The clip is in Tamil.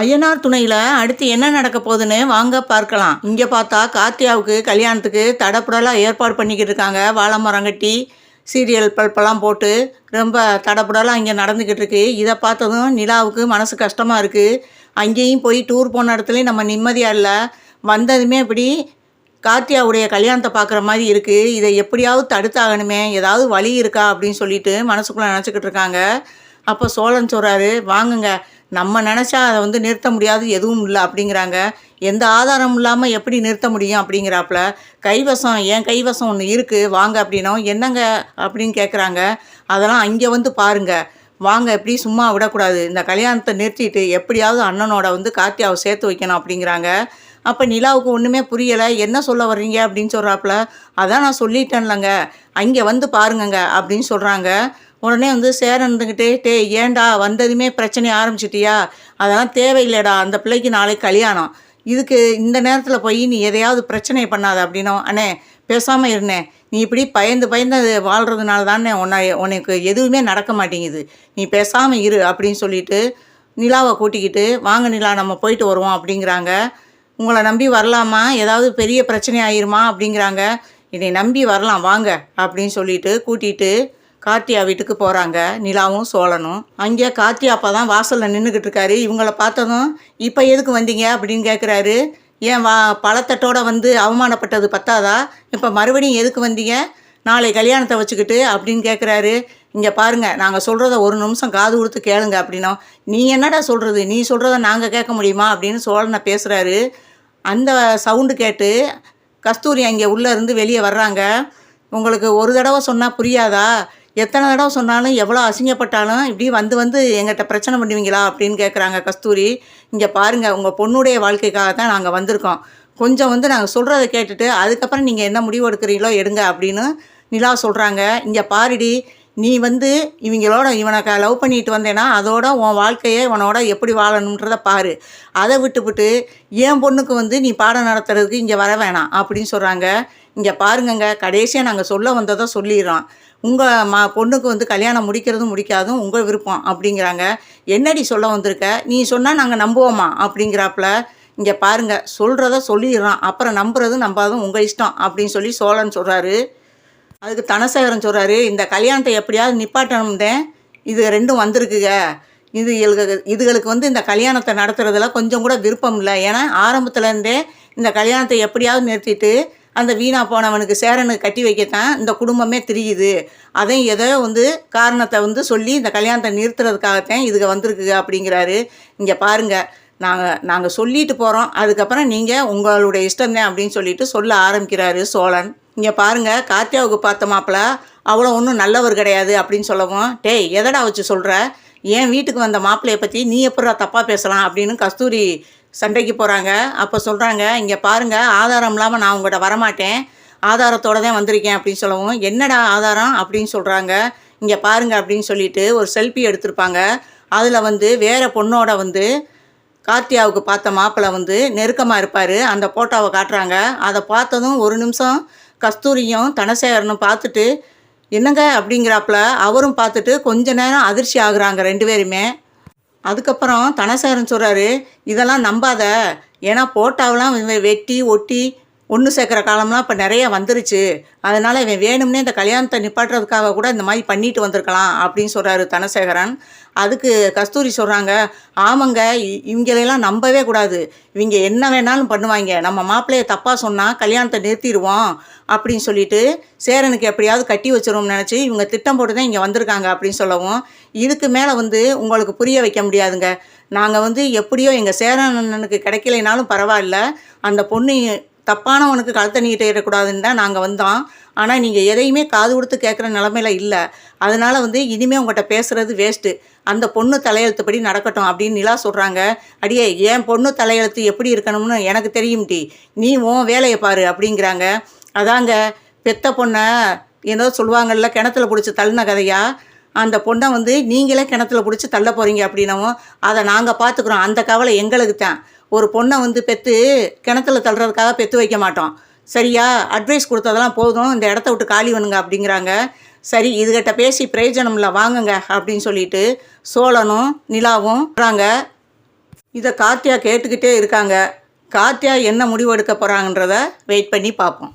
ஐயனார் துணையில் அடுத்து என்ன நடக்க போகுதுன்னு வாங்க பார்க்கலாம். இங்கே பார்த்தா கார்த்தியாவுக்கு கல்யாணத்துக்கு தடப்புடலாக ஏற்பாடு பண்ணிக்கிட்டு இருக்காங்க. வாழை மரம் கட்டி சீரியல் பல்பெல்லாம் போட்டு ரொம்ப தடப்புடலாம் இங்கே நடந்துக்கிட்டு இருக்கு. இதை பார்த்ததும் நிலாவுக்கு மனசு கஷ்டமாக இருக்குது அங்கேயும் போய் டூர் போன இடத்துலையும் நம்ம நிம்மதியாக இல்லை. வந்ததுமே இப்படி கார்த்தியாவுடைய கல்யாணத்தை பார்க்குற மாதிரி இருக்குது இதை எப்படியாவது தடுத்தாகணுமே. ஏதாவது வழி இருக்கா அப்படின்னு சொல்லிட்டு மனசுக்குள்ளே நினச்சிக்கிட்டு இருக்காங்க. அப்போ சோழன் சொல்கிறாரு வாங்குங்க. நம்ம நினச்சா அதை வந்து நிறுத்த முடியாது எதுவும் இல்லை அப்படிங்கிறாங்க. எந்த ஆதாரமும் இல்லாமல் எப்படி நிறுத்த முடியும் அப்படிங்கிறாப்புல. கைவசம் ஏன் கைவசம் ஒன்று இருக்குது வாங்க அப்படின்னா என்னங்க அப்படின்னு கேட்குறாங்க அதெல்லாம் அங்கே வந்து பாருங்க. வாங்க எப்படி சும்மா விடக்கூடாது. இந்த கல்யாணத்தை நிறுத்திட்டு எப்படியாவது அண்ணனோட வந்து கார்த்தியாவை சேர்த்து வைக்கணும் அப்படிங்கிறாங்க. அப்போ நிலாவுக்கு ஒன்றுமே புரியலை. என்ன சொல்ல வர்றீங்க அப்படின்னு சொல்கிறாப்புல அதான் நான் சொல்லிட்டேன்லங்க. அங்கே வந்து பாருங்கங்க அப்படின்னு சொல்கிறாங்க உடனே வந்து சேரன் டே ஏன்டா வந்ததுமே பிரச்சனை ஆரம்பிச்சிட்டியா? அதெல்லாம் தேவையில்லைடா அந்த பிள்ளைக்கு நாளைக்கு கல்யாணம். இதுக்கு இந்த நேரத்தில் போய் நீ எதையாவது பிரச்சனை பண்ணாத அப்படின்னோ அண்ணே பேசாமல் இருந்தேன் நீ இப்படி பயந்து பயந்து அது வாழ்கிறதுனால தானே உன்னை உனக்கு எதுவுமே நடக்க மாட்டேங்குது. நீ பேசாமல் இரு அப்படின்னு சொல்லிட்டு நிலாவை கூட்டிக்கிட்டு வாங்க நிலா நம்ம போயிட்டு வருவோம் அப்படிங்கிறாங்க. உங்களை நம்பி வரலாமா? ஏதாவது பெரிய பிரச்சனை ஆயிருமா? அப்படிங்கிறாங்க. என்னை நம்பி வரலாம் வாங்க அப்படின்னு சொல்லிட்டு கூட்டிகிட்டு கார்த்தியா வீட்டுக்கு போகிறாங்க நிலாவும் சோழனும். அங்கே கார்த்தியா அப்பா தான் வாசலில் நின்றுக்கிட்டு இருக்காரு. இவங்கள பார்த்ததும் இப்போ எதுக்கு வந்தீங்க? அப்படின்னு கேட்குறாரு ஏன் வா பழத்தட்டோட வந்து அவமானப்பட்டது பத்தாதா? இப்போ மறுபடியும் எதுக்கு வந்தீங்க? நாளை கல்யாணத்தை வச்சுக்கிட்டு அப்படின்னு கேட்குறாரு இங்கே பாருங்கள் நாங்கள் சொல்கிறத ஒரு நிமிஷம் காது கொடுத்து கேளுங்க அப்படின்னோம். நீ என்னடா சொல்கிறது நீ சொல்கிறத நாங்கள் கேட்க முடியுமா? அப்படின்னு சோழனை பேசுகிறாரு அந்த சவுண்டு கேட்டு கஸ்தூரி அங்கே உள்ளேருந்து வெளியே வர்றாங்க. உங்களுக்கு ஒரு தடவை சொன்னால் புரியாதா? எத்தனை தடவை சொன்னாலும் எவ்வளோ அசிங்கப்பட்டாலும் இப்படி வந்து வந்து எங்கிட்ட பிரச்சனை பண்ணுவீங்களா அப்படின்னு கேட்குறாங்க கஸ்தூரி. இங்கே பாருங்கள் உங்கள் பொண்ணுடைய வாழ்க்கைக்காக தான் நாங்கள் வந்திருக்கோம். கொஞ்சம் வந்து நாங்கள் சொல்கிறத கேட்டுட்டு அதுக்கப்புறம் நீங்கள் என்ன முடிவு எடுக்கிறீங்களோ எடுங்க அப்படின்னு நிலா சொல்கிறாங்க இங்கே பாருடி நீ வந்து இவங்களோட இவனை லவ் பண்ணிட்டு வந்தேன்னா அதோட உன் வாழ்க்கையை இவனோட எப்படி வாழணுன்றத பாரு. அதை விட்டுவிட்டு என் பொண்ணுக்கு வந்து நீ பாடம் நடத்துறதுக்கு இங்கே வர வேணாம் அப்படின்னு சொல்கிறாங்க இங்கே பாருங்கங்க கடைசியாக நாங்கள் சொல்ல வந்ததை சொல்லிடுறோம் உங்கள் மா பொண்ணுக்கு வந்து கல்யாணம் முடிக்கிறதும் முடிக்காதும் உங்கள் விருப்பம் அப்படிங்கிறாங்க. என்னடி சொல்ல வந்திருக்க? நீ சொன்னால் நாங்கள் நம்புவோமா? அப்படிங்கிறாப்புல இங்கே பாருங்க சொல்கிறத சொல்லிடுறான். அப்புறம் நம்புறது நம்பாதும் உங்கள் இஷ்டம் அப்படின்னு சொல்லி சோழன் சொல்கிறாரு அதுக்கு தனசேகரன் சொல்கிறாரு இந்த கல்யாணத்தை எப்படியாவது நிப்பாட்டணும்தேன். இது ரெண்டும் வந்திருக்குங்க இது இதுகளுக்கு இதுகளுக்கு வந்து இந்த கல்யாணத்தை நடத்துறதுல கொஞ்சம் கூட விருப்பம் இல்லை. ஏன்னா ஆரம்பத்துலேருந்தே இந்த கல்யாணத்தை எப்படியாவது நிறுத்திட்டு அந்த வீணா போனவனுக்கு சேரனுக்கு கட்டி வைக்கத்தான் இந்த குடும்பமே திரியுது. அதையும் ஏதோ வந்து காரணத்தை வந்து சொல்லி இந்த கல்யாணத்தை நிறுத்துறதுக்காகத்தான் இதுக வந்திருக்குங்க அப்படிங்கிறாரு. இங்கே பாருங்கள் நாங்கள் நாங்கள் சொல்லிட்டு போகிறோம் அதுக்கப்புறம் நீங்கள் உங்களுடைய இஷ்டம் தான் அப்படின்னு சொல்லிட்டு சொல்ல ஆரம்பிக்கிறாரு சோழன். இங்கே பாருங்கள் கார்த்தியாவுக்கு பார்த்த மாப்பிள்ள அவ்வளோ ஒன்றும் நல்லவர் கிடையாது அப்படின்னு சொல்லவும் டேய் எதடா வச்சு சொல்கிற என் வீட்டுக்கு வந்த மாப்பிள்ளையை பற்றி நீ எப்படா தப்பாக பேசலாம்? அப்படின்னு கஸ்தூரி சண்டைக்கு போகிறாங்க அப்போ சொல்கிறாங்க இங்கே பாருங்கள் ஆதாரம் இல்லாமல் நான் உங்கள்கிட்ட வரமாட்டேன். ஆதாரத்தோட தான் வந்திருக்கேன் அப்படின்னு சொல்லவும் என்னடா ஆதாரம்? அப்படின்னு சொல்கிறாங்க இங்கே பாருங்க அப்படின்னு சொல்லிட்டு ஒரு செல்ஃபி எடுத்திருப்பாங்க. அதில் வந்து வேறு பொண்ணோட வந்து கார்த்தியாவுக்கு பார்த்த மாப்பிள்ளை வந்து நெருக்கமாக இருப்பார். அந்த ஃபோட்டோவை காட்டுறாங்க. அதை பார்த்ததும் ஒரு நிமிஷம் கஸ்தூரியும் தனசேகரனும் பார்த்துட்டு என்னங்க? அப்படிங்கிறாப்புல அவரும் பார்த்துட்டு கொஞ்ச நேரம் அதிர்ச்சி ஆகுறாங்க ரெண்டு பேருமே. அதுக்கப்புறம் தனசேரன் சொல்கிறாரு இதெல்லாம் நம்பாத. ஏன்னா போட்டாவெலாம் வெட்டி ஒட்டி ஒன்று சேர்க்குற காலம்லாம் இப்போ நிறைய வந்துருச்சு. அதனால் இவன் வேணும்னே இந்த கல்யாணத்தை நிப்பாட்டுறதுக்காக கூட இந்த மாதிரி பண்ணிட்டு வந்திருக்கலாம் அப்படின்னு சொல்கிறாரு தனசேகரன். அதுக்கு கஸ்தூரி சொல்கிறாங்க ஆமாங்க இ- நம்பவே கூடாது. இவங்க என்ன வேணாலும் பண்ணுவாங்க. நம்ம மாப்பிள்ளைய தப்பாக சொன்னால் கல்யாணத்தை நிறுத்திடுவோம் அப்படின்னு சொல்லிட்டு சேரனுக்கு எப்படியாவது கட்டி வச்சிருவோம்னு நினச்சி இவங்க திட்டம் போட்டு தான் இங்கே வந்திருக்காங்க அப்படின்னு சொல்லவும் இதுக்கு மேலே வந்து உங்களுக்கு புரிய வைக்க முடியாதுங்க. நாங்கள் வந்து எப்படியோ எங்கள் சேரன் அண்ணனுக்கு கிடைக்கலைனாலும் பரவாயில்ல. அந்த பொண்ணு தப்பானவனுக்கு கழுத்தை நீட்டிடக்கூடாதுன்னு தான் நாங்கள் வந்தோம். ஆனால் நீங்கள் எதையுமே காது கொடுத்து கேட்குற நிலமையில இல்லை. அதனால் வந்து இனிமேல் உங்கள்கிட்ட பேசுகிறது வேஸ்ட்டு அந்த பொண்ணு தலையெழுத்துப்படி நடக்கட்டும் அப்படின்னு நிலா சொல்கிறாங்க அடியே என் பொண்ணு தலையெழுத்து எப்படி இருக்கணும்னு எனக்கு தெரியும் டி. நீ உன் வேலையை பாரு அப்படிங்கிறாங்க. அதாங்க பெத்த பொண்ணை ஏதோ சொல்லுவாங்கல்ல கிணத்துல பிடிச்சி தள்ளின கதையா? அந்த பொண்ணை வந்து நீங்களே கிணத்துல பிடிச்சி தள்ள போகிறீங்க அப்படின்னவும் அதை நாங்கள் பார்த்துக்குறோம். அந்த கவலை எங்களுக்கு தான். ஒரு பொண்ணை வந்து பெற்று கிணத்துல தள்ளுறதுக்காக பெற்று வைக்க மாட்டோம். சரியா? அட்வைஸ் கொடுத்ததெல்லாம் போதும். இந்த இடத்த விட்டு காலி பண்ணுங்க அப்படிங்கிறாங்க. சரி இதுகிட்ட பேசி பிரயோஜனம் இல்லை வாங்குங்க அப்படின்னு சொல்லிட்டு சோழனும் நிலாவும் வராங்க. இதை கார்த்தியா கேட்டுக்கிட்டே இருக்காங்க. கார்த்தியா என்ன முடிவு எடுக்க போகிறாங்கன்றத வெயிட் பண்ணி பார்ப்போம்.